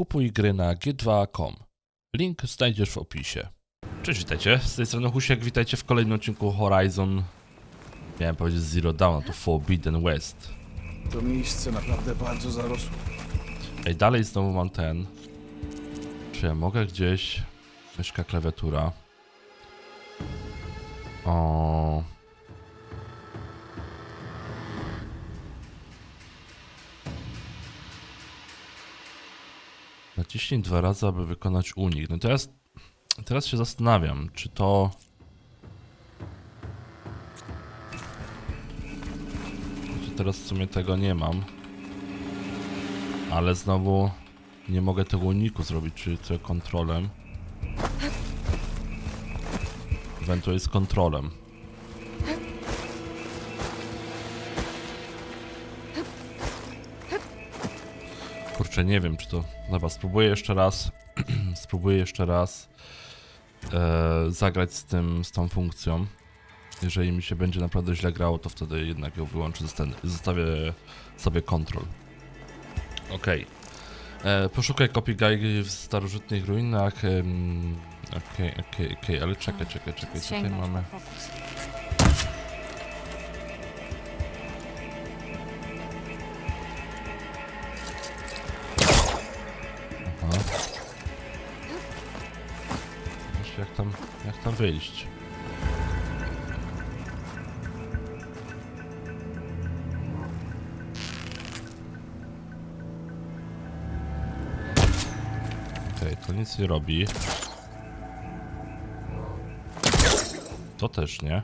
kupuj gry na g2.com. Link znajdziesz w opisie. Cześć, witajcie. Z tej strony Husiek, witajcie w kolejnym odcinku Horizon. Miałem powiedzieć Zero Dawn, to Forbidden West. To miejsce naprawdę bardzo zarosłe. Ej, dalej znowu mam ten. Czy ja mogę gdzieś... Myszka, klawiatura. O. Naciśnij dwa razy, aby wykonać unik. No teraz, teraz się zastanawiam, czy to... Teraz w sumie tego nie mam. Ale znowu nie mogę tego uniku zrobić, czyli to kontrolem. Ewentualnie z kontrolem. Kurczę, nie wiem czy to... Dobra, spróbuję jeszcze raz. spróbuję jeszcze raz e, zagrać z tym, z tą funkcją. Jeżeli mi się będzie naprawdę źle grało, to wtedy jednak ją wyłączę, zostawię sobie kontrol. Okej. E, Poszukaj kopii Geigy w starożytnych ruinach. Okej, okej, okej, ale czekaj, czekaj, czekaj, co tutaj mamy? fokus. Jak tam, jak tam wyjść? Okej, to nic nie robi. To też nie.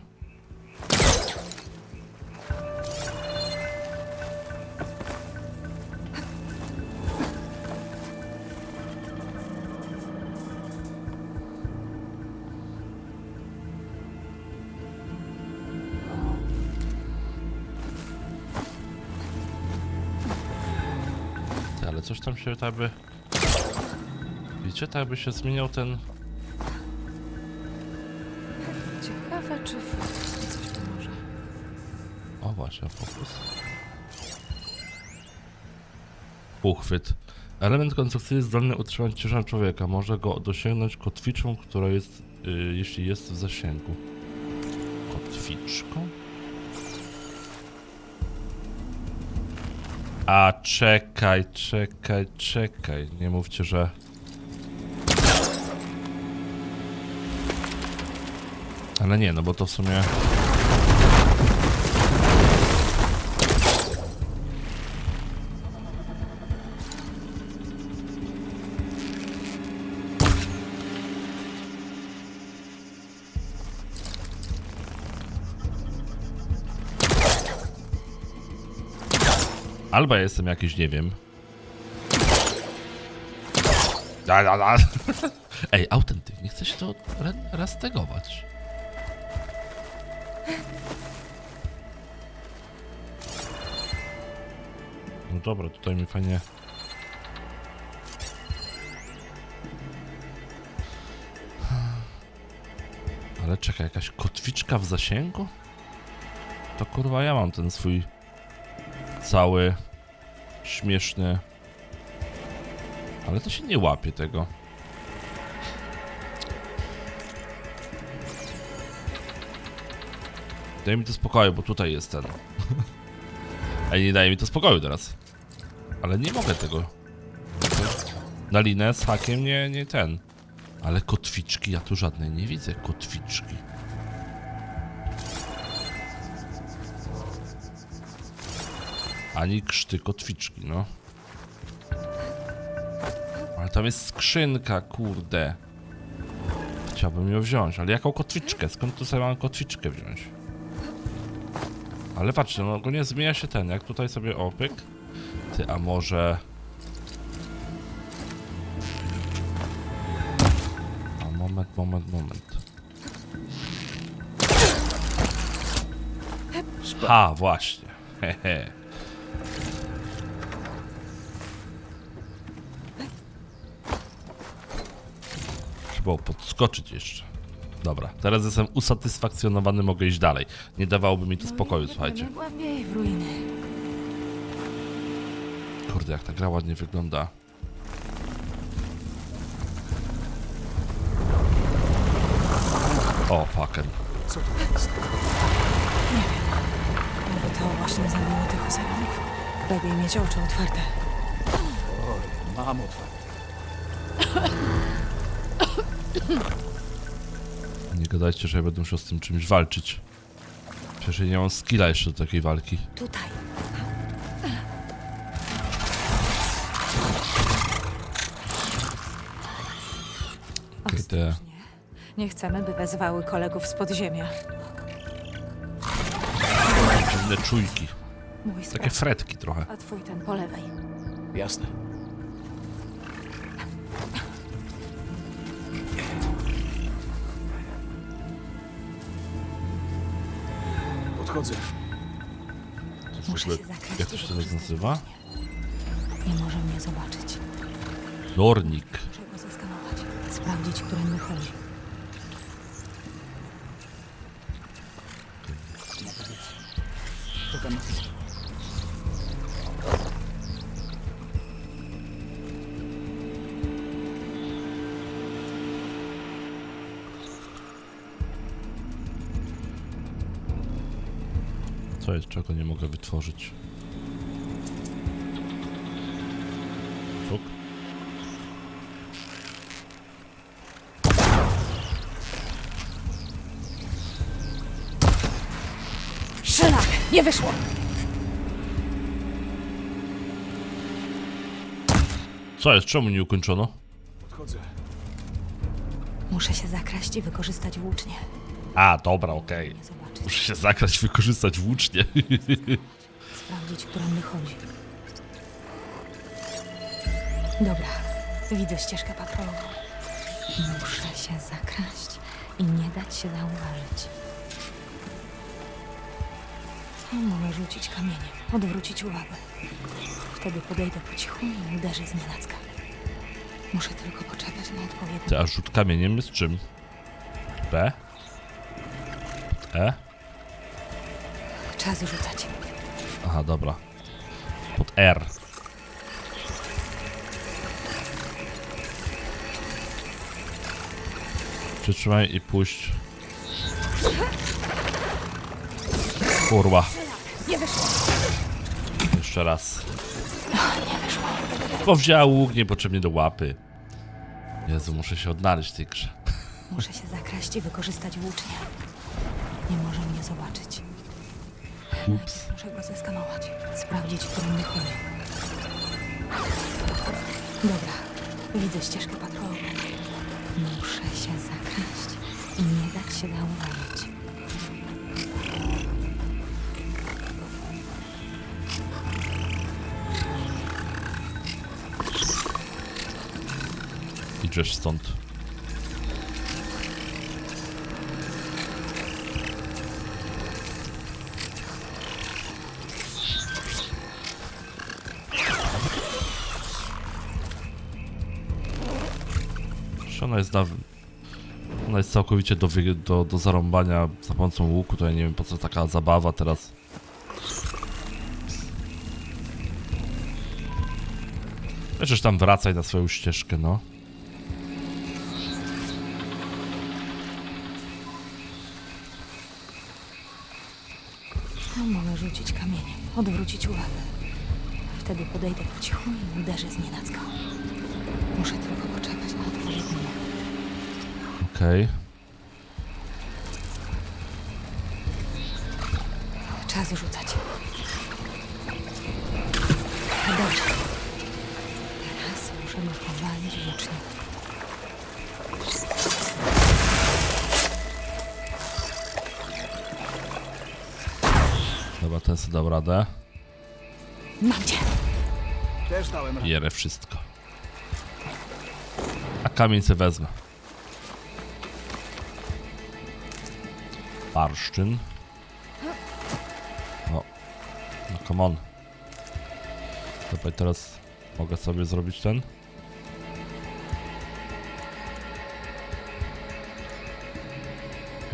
Tam się tak by... Widzicie, tak by się zmieniał ten... Ciekawe, czy fokus coś pomoże. O właśnie, fokus. Uchwyt. Element konstrukcyjny zdolny utrzymać ciężar człowieka. Może go dosięgnąć kotwiczą, która jest, y, jeśli jest w zasięgu. Kotwiczką? A czekaj, czekaj, czekaj. Nie mówcie, że... Ale nie, no bo to w sumie... Albo jestem jakiś, nie wiem. Da, da, da. Ej, autentyk, nie chcę się to ra- rastegować. No dobra, tutaj mi fajnie... Ale czekaj, jakaś kotwiczka w zasięgu? To kurwa ja mam ten swój cały śmieszny. Ale to się nie łapie tego. Daj mi to spokoju, bo tutaj jest ten. Ej, nie daje mi to spokoju teraz. Ale nie mogę tego. Na linę z hakiem nie, nie ten. Ale kotwiczki, ja tu żadnej nie widzę kotwiczki. Ani krzty kotwiczki, no. Ale tam jest skrzynka, kurde. Chciałbym ją wziąć, ale jaką kotwiczkę? Skąd tu sobie mam kotwiczkę wziąć? Ale patrzcie, no ogólnie zmienia się ten, jak tutaj sobie opyk. Ty, a może... A moment, moment, moment. Ha, właśnie. Hehe. było podskoczyć jeszcze. Dobra, teraz jestem usatysfakcjonowany, mogę iść dalej. Nie dawałoby mi to spokoju, no słuchajcie. Kurde, jak ta gra ładnie wygląda. O, fucking. Co to jest? Nie wiem. Może to właśnie zabiło tych osadników. Lepiej mieć oczy otwarte. Oj, mam otwarte. Nie gadajcie, że ja będę musiał z tym czymś walczyć. Przecież ja nie mam skilla jeszcze do takiej walki. Tutaj. Okej, te... Ostrożnie. Nie chcemy, by wezwały kolegów z podziemia. Dziwne czujki. Mój Takie sprawdź, fretki trochę. a twój ten po lewej. Jasne. Podchodzę. To w Muszę ogóle- się zakraść Jak to się teraz wykorzystać nazywa? Nie może mnie zobaczyć. Lornik. Muszę go zeskanować. Sprawdzić, którędy chodzi. Czego nie mogę wytworzyć? Fuk. Nie wyszło! Co jest? Czemu nie ukończono? Podchodzę. Muszę się zakraść i wykorzystać włócznie. A, dobra, okej. Zobaczyć. Muszę się zagrać, wykorzystać włócznie. Sprawdzić, którędy chodzi. Dobra, widzę ścieżkę patrolową. Muszę się zakraść i nie dać się zauważyć. A mogę rzucić kamieniem, odwrócić uwagę. Wtedy podejdę po cichu i uderzę z nienacka. Muszę tylko poczekać na odpowiedni a rzut kamieniem jest czym? B? E? czas rzucać. Aha, dobra. Pod R. Przytrzymaj i puść. Kurwa. Nie wyszło! Jeszcze raz. Bo wzięła łuk niepotrzebnie do łapy. Jezu, muszę się odnaleźć w tej grze. Muszę się zakraść i wykorzystać włócznie. Nie może mnie zobaczyć. Ups. Muszę go zeskanować. Sprawdzić, którędy chodzi. Dobra, widzę ścieżkę patrolową. Muszę się zakraść i nie dać się zauważyć. Idziesz stąd. Jest na... Ona jest całkowicie do, do, do zarąbania za pomocą łuku, to ja nie wiem po co taka zabawa teraz. Przecież tam wracaj na swoją ścieżkę, no. A mogę rzucić kamieniem, odwrócić uwagę. Wtedy podejdę po cichu i uderzę z nienacka. Muszę tylko poczekać na odpowiedni moment. Okej. Czas rzucać. Dobrze. Teraz możemy powalić włócznie. Dobra, ten sobie dał radę. Mam cię! Też dałem radę. Jerę wszystko. A kamień se wezmę. Barszczyn. O. No come on. Dobra, teraz mogę sobie zrobić ten.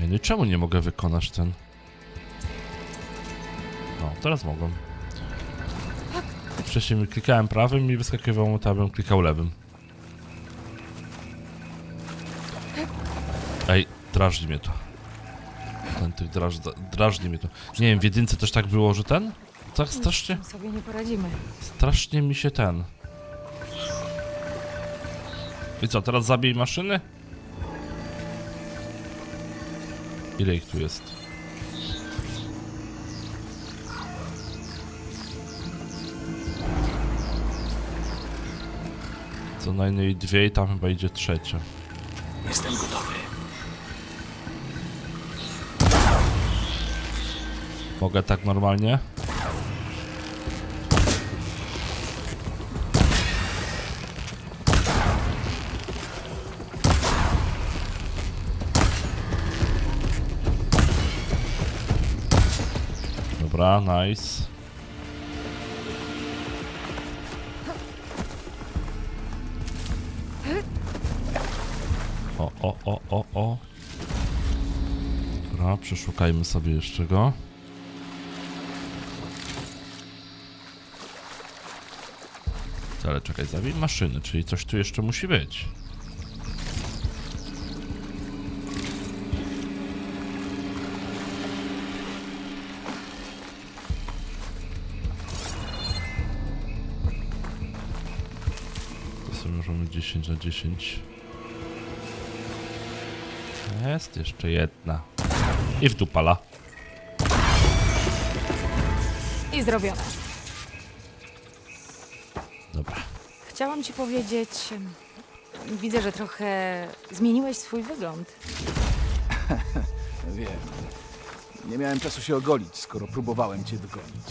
Ej, no i czemu nie mogę wykonać ten? No, teraz mogłem. Wcześniej klikałem prawym i wyskakiwało mu to, abym klikał lewym. Ej, drażni mnie to. Ten draż, drażni mnie to. Nie wiem, w jedynce też tak było, że ten? Tak strasznie, sobie nie poradzimy. strasznie mi się ten. I co, teraz zabij maszyny? Ile ich tu jest? Co najmniej dwie i tam chyba idzie trzecia. Jestem gotowy. Mogę tak normalnie? Dobra, nice. O, o, o, o, o. Dobra, przeszukajmy sobie jeszcze go. Ale czekaj, zabij maszyny, czyli coś tu jeszcze musi być. To sobie możemy 10 na 10. Jest jeszcze jedna. I w dupala. I zrobione. Dobra. Chciałam ci powiedzieć... Widzę, że trochę zmieniłeś swój wygląd. Wiem. Nie miałem czasu się ogolić, skoro próbowałem cię dogonić.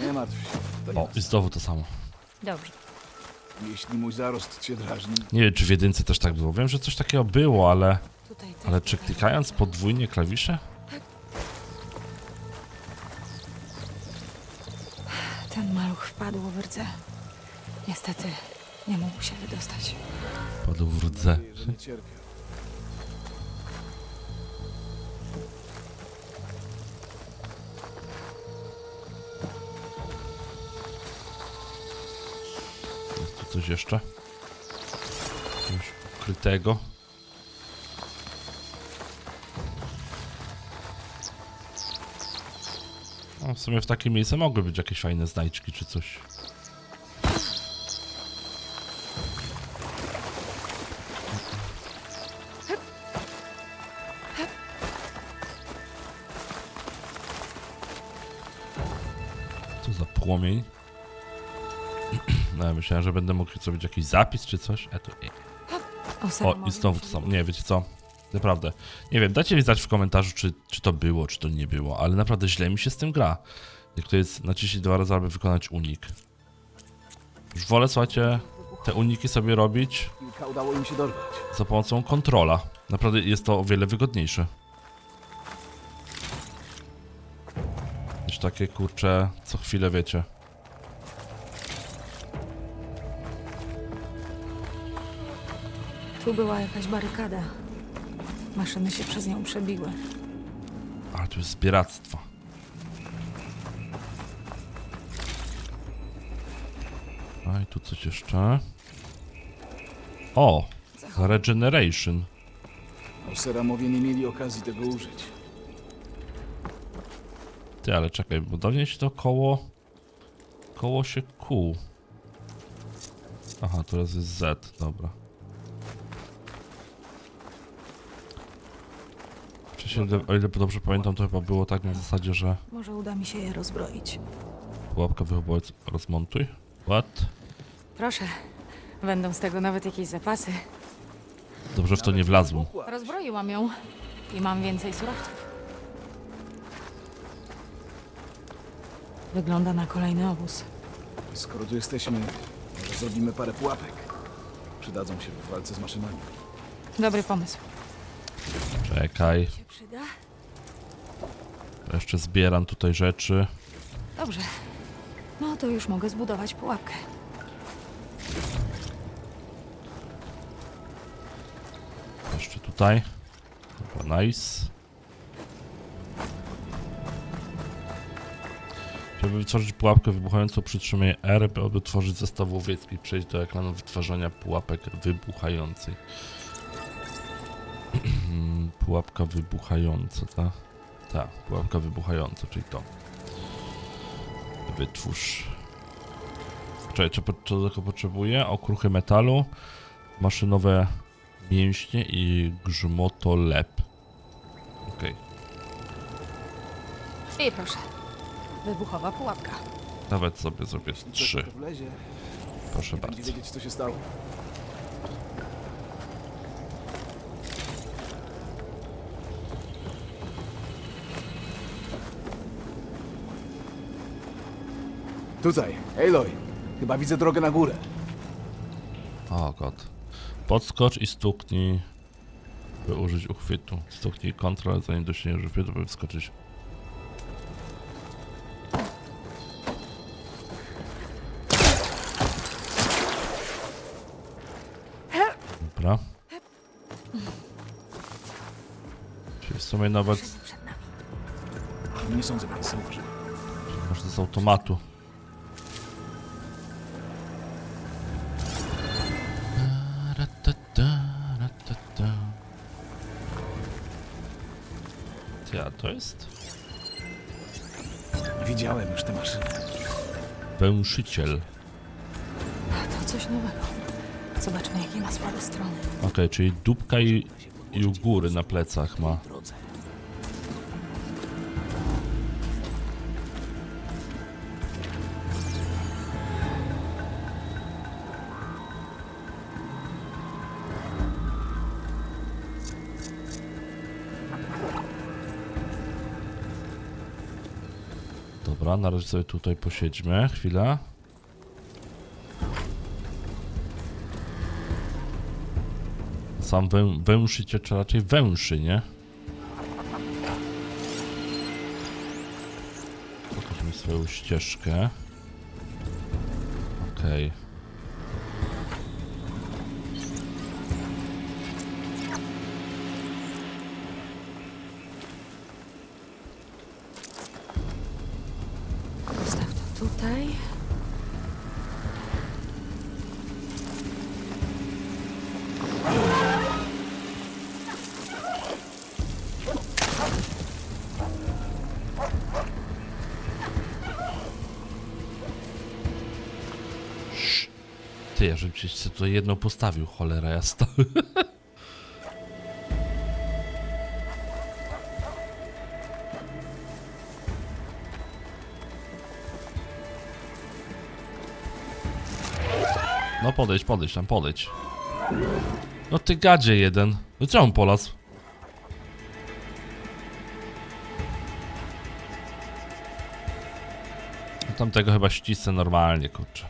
Nie martw się. To O, jasne. i znowu to samo. Dobrze. Jeśli mój zarost cię drażni, Nie wiem, czy w jedynce też tak było. Wiem, że coś takiego było, ale... Tutaj też Ale czy klikając podwójnie klawisze? Wpadł w rdze. Niestety nie mógł się wydostać. Padł w rdze. Jest tu coś jeszcze? Coś ukrytego. W sumie w takim miejscu mogły być jakieś fajne znajdźki czy coś. Co za płomień? No ja myślałem, że będę mógł zrobić jakiś zapis czy coś. E, to nie. O, i znowu to samo. Nie, wiecie co? Naprawdę. Nie wiem, dajcie mi znać w komentarzu, czy, czy to było, czy to nie było, ale naprawdę źle mi się z tym gra. Jak to jest naciśnij dwa razy, aby wykonać unik. Już wolę, słuchajcie, te uniki sobie robić Kilka udało im się dorwać. za pomocą kontrola. Naprawdę jest to o wiele wygodniejsze. Niż takie kurcze, co chwilę wiecie. Tu była jakaś barykada. Maszyny się przez nią przebiły. Ale tu jest zbieractwo. A i tu coś jeszcze. O! Regeneration. Oseramowie nie mieli okazji tego użyć. Ty, ale czekaj, bo dawniej się to koło... Koło się Q. Aha, teraz jest Z, dobra. Wcześniej, o ile dobrze pamiętam, to chyba było tak na zasadzie, że Może uda mi się je rozbroić. pułapka wychowować rozmontuj. What? Proszę. Będą z tego nawet jakieś zapasy. Dobrze w to nie wlazłem. Rozbroiłam ją i mam więcej surowców. Wygląda na kolejny obóz. Skoro tu jesteśmy, może zrobimy parę pułapek. Przydadzą się w walce z maszynami. Dobry pomysł. Czekaj, przyda? jeszcze zbieram tutaj rzeczy. Dobrze. No to już mogę zbudować pułapkę. Jeszcze tutaj. Dobra, nice. Żeby wytworzyć pułapkę wybuchającą, przytrzymaj R, by wytworzyć zestaw łowiecki i przejść do ekranu wytwarzania pułapek wybuchającej. Pułapka wybuchająca, ta? Ta, pułapka wybuchająca, czyli to. Wytwórz. Czekaj, po- co tylko potrzebuję? Okruchy metalu, maszynowe mięśnie i grzmotolep. Okej, I proszę. Wybuchowa pułapka. nawet sobie zrobię trzy. Proszę bardzo. wiedzieć, co się stało. Tutaj, Aloy. Chyba widzę drogę na górę. O god. Podskocz i stuknij, by użyć uchwytu. Stuknij kontrol, zanim dosięgniesz uchwytu, by wskoczyć. Dobra. Czyli w sumie nawet. Nie sądzę, nas zauważył. można z automatu. Jest Widziałem już tę maszynę. węszyciel. A to coś nowego. Zobaczmy, jakie ma słabe strony. Okej, czyli dupka i, i u góry na plecach ma. Na razie sobie tutaj posiedźmy chwilę. Sam wę, węszyciel, czy raczej węszy, nie? Pokaż mi swoją ścieżkę. Tutaj. Ty, ja żebym sobie tutaj jedną postawił, cholera jasna. No podejdź, podejdź tam, podejdź. No ty gadzie jeden. No on polazł? No Tamtego chyba ścisnę normalnie, kurczę.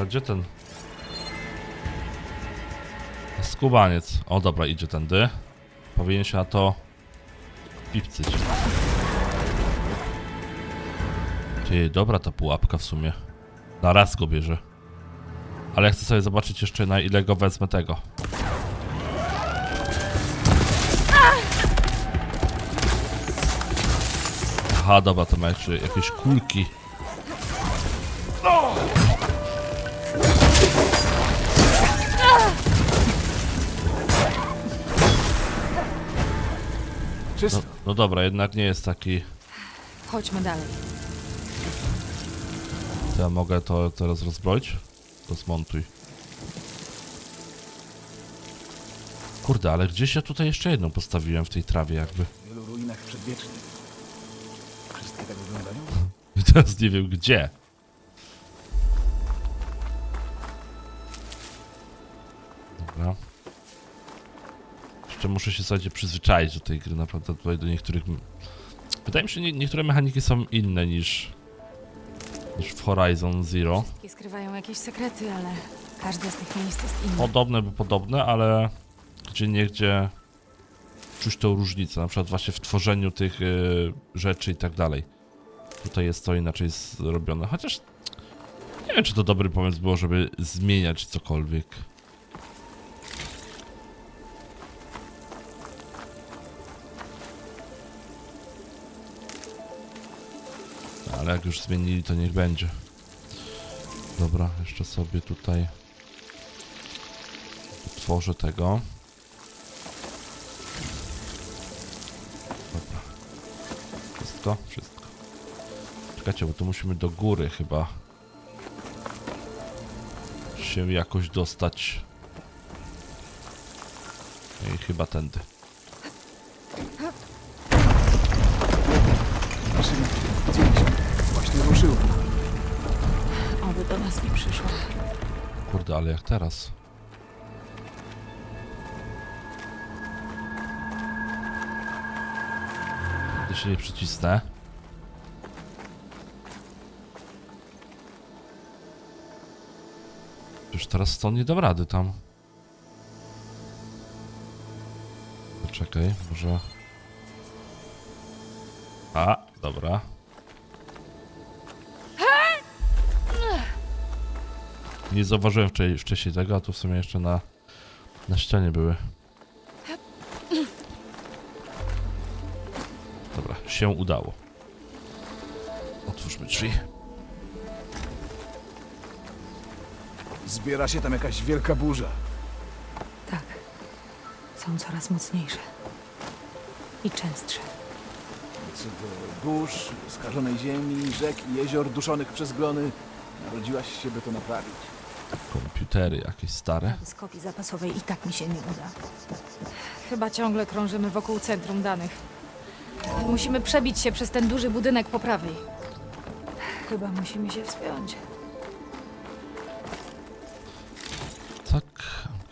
A gdzie ten? Skubaniec. O dobra, idzie tędy. Powinien się na to pipcyć. Ty, dobra ta pułapka w sumie. Na raz go bierze. Ale chcę sobie zobaczyć jeszcze na ile go wezmę tego. Aha, dobra, to ma jeszcze jakieś kulki. No, no dobra, jednak nie jest taki... Chodźmy dalej. To ja mogę to teraz rozbroić? To zmontuj. Kurde, ale gdzieś ja tutaj jeszcze jedną postawiłem w tej trawie jakby. W wielu ruinach przedwiecznych. Wszystkie tak wyglądają? Teraz nie wiem gdzie. Dobra. Jeszcze muszę się słuchajcie przyzwyczaić do tej gry, naprawdę tutaj do niektórych... Wydaje mi się, że nie, niektóre mechaniki są inne niż... niż w Horizon Zero. Wszystkie skrywają jakieś sekrety, ale każde z tych miejsc jest inne. Podobne, bo podobne, ale gdzie niegdzie czuć tą różnicę, na przykład właśnie w tworzeniu tych y, rzeczy i tak dalej. Tutaj jest to inaczej zrobione, chociaż nie wiem, czy to dobry pomysł było, żeby zmieniać cokolwiek. Ale jak już zmienili, to niech będzie. Dobra, jeszcze sobie tutaj otworzę tego. Dobra. Wszystko? Wszystko. Czekajcie, bo tu musimy do góry chyba się jakoś dostać. I chyba tędy. Ale jak teraz? Gdy się nie przycisnę. Już teraz stąd nie dam rady tam. Poczekaj, może... A, dobra. Nie zauważyłem wcześniej, wcześniej tego, a tu w sumie jeszcze na, na ścianie były. Dobra, się udało. Otwórzmy drzwi. Zbiera się tam jakaś wielka burza. Tak. Są coraz mocniejsze. I częstsze. Co do burz, skażonej ziemi, rzek i jezior duszonych przez glony, narodziłaś się, by to naprawić. Komputery jakieś stare. Z kopii zapasowej i tak mi się nie uda. Chyba ciągle krążymy wokół centrum danych. Musimy przebić się przez ten duży budynek po prawej. Chyba musimy się wspiąć. Tak,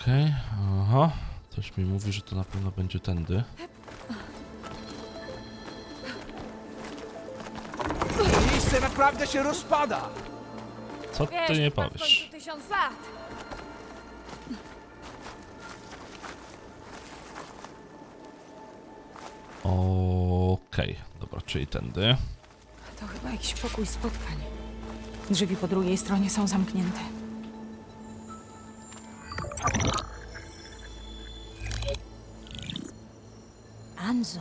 okej. Aha. Coś mi mówi, że to na pewno będzie tędy. Miejsce naprawdę się rozpada! Co ty nie powiesz? tysiąc lat! Okej, dobra, czyli tędy. To chyba jakiś pokój spotkań. Drzwi po drugiej stronie są zamknięte. Anzu.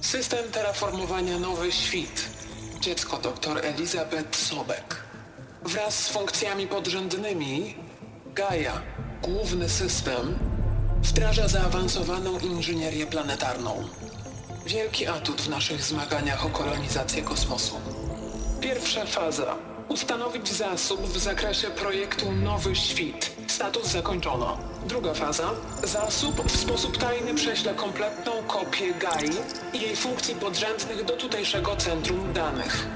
System terraformowania Nowy Świt. Dziecko dr Elizabeth Sobek. Wraz z funkcjami podrzędnymi Gaia, główny system, wdraża zaawansowaną inżynierię planetarną. Wielki atut w naszych zmaganiach o kolonizację kosmosu. Pierwsza faza. Ustanowić zasób w zakresie projektu Nowy Świt. Status zakończono. Druga faza. Zasób w sposób tajny prześle kompletną kopię GAI i jej funkcji podrzędnych do tutejszego centrum danych.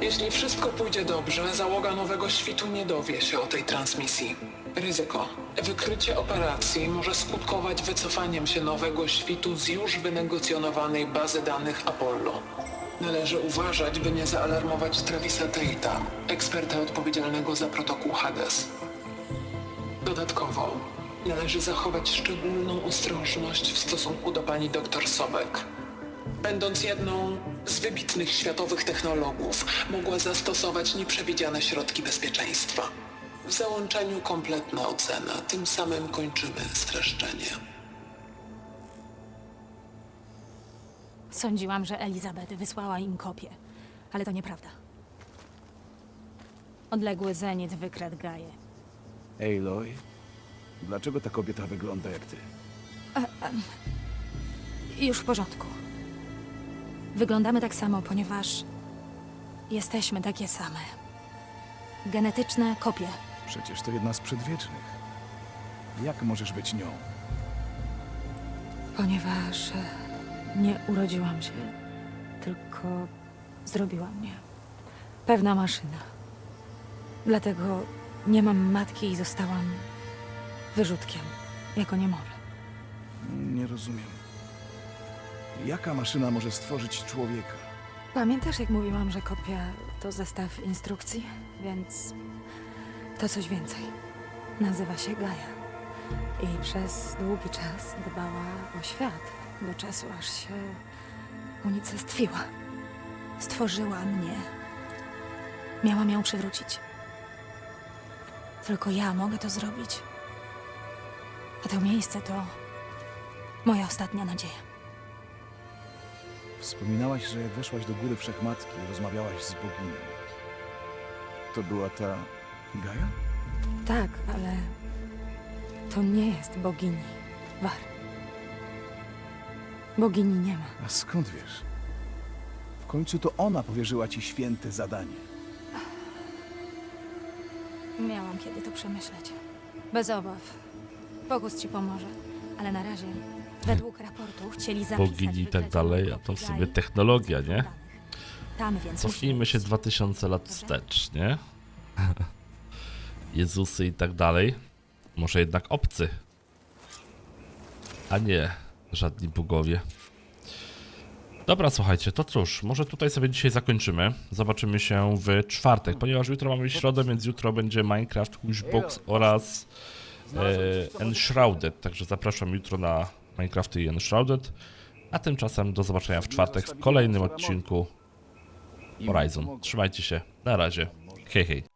Jeśli wszystko pójdzie dobrze, załoga Nowego Świtu nie dowie się o tej transmisji. Ryzyko. Wykrycie operacji może skutkować wycofaniem się Nowego Świtu z już wynegocjonowanej bazy danych Apollo. Należy uważać, by nie zaalarmować Travisa Tate'a, eksperta odpowiedzialnego za protokół Hades. Dodatkowo należy zachować szczególną ostrożność w stosunku do pani dr Sobek. Będąc jedną z wybitnych światowych technologów, mogła zastosować nieprzewidziane środki bezpieczeństwa. W załączeniu kompletna ocena, tym samym kończymy streszczenie. Sądziłam, że Elizabeth wysłała im kopię, ale to nieprawda. Odległy zenit wykradł Gaję. Aloy, dlaczego ta kobieta wygląda jak ty? Już w porządku. Wyglądamy tak samo, ponieważ jesteśmy takie same. Genetyczne kopie. Przecież to jedna z przedwiecznych. Jak możesz być nią? Ponieważ e, nie urodziłam się, tylko zrobiła mnie. Pewna maszyna. Dlatego nie mam matki i zostałam wyrzutkiem, jako niemowlę. Nie rozumiem. Jaka maszyna może stworzyć człowieka? Pamiętasz, jak mówiłam, że kopia to zestaw instrukcji? Więc to coś więcej. Nazywa się Gaia. I przez długi czas dbała o świat, do czasu aż się unicestwiła. Stworzyła mnie. Miałam ją przywrócić. Tylko ja mogę to zrobić. A to miejsce to moja ostatnia nadzieja. Wspominałaś, że jak weszłaś do góry wszechmatki, rozmawiałaś z boginią. To była ta Gaja? Tak, ale to nie jest bogini. War. Bogini nie ma. A skąd wiesz? W końcu to ona powierzyła ci święte zadanie. Miałam kiedy to przemyśleć. Bez obaw. Fokus ci pomoże. Ale na razie, według raportu, chcieli zapisać Bogini i tak dalej, a to w sobie Gai technologia, nie? Tam więc Cofnijmy się musi być. 2000 lat wstecz, nie? Jezusy i tak dalej. Może jednak obcy. A nie żadni bogowie. Dobra, słuchajcie, to cóż, może tutaj sobie dzisiaj zakończymy. Zobaczymy się w czwartek, ponieważ jutro mamy środę, więc jutro będzie Minecraft, Wishbox oraz Enshrouded. Także zapraszam jutro na Minecrafty i Enshrouded. A tymczasem do zobaczenia w czwartek w kolejnym odcinku Horizon. Trzymajcie się, na razie. Hej, hej.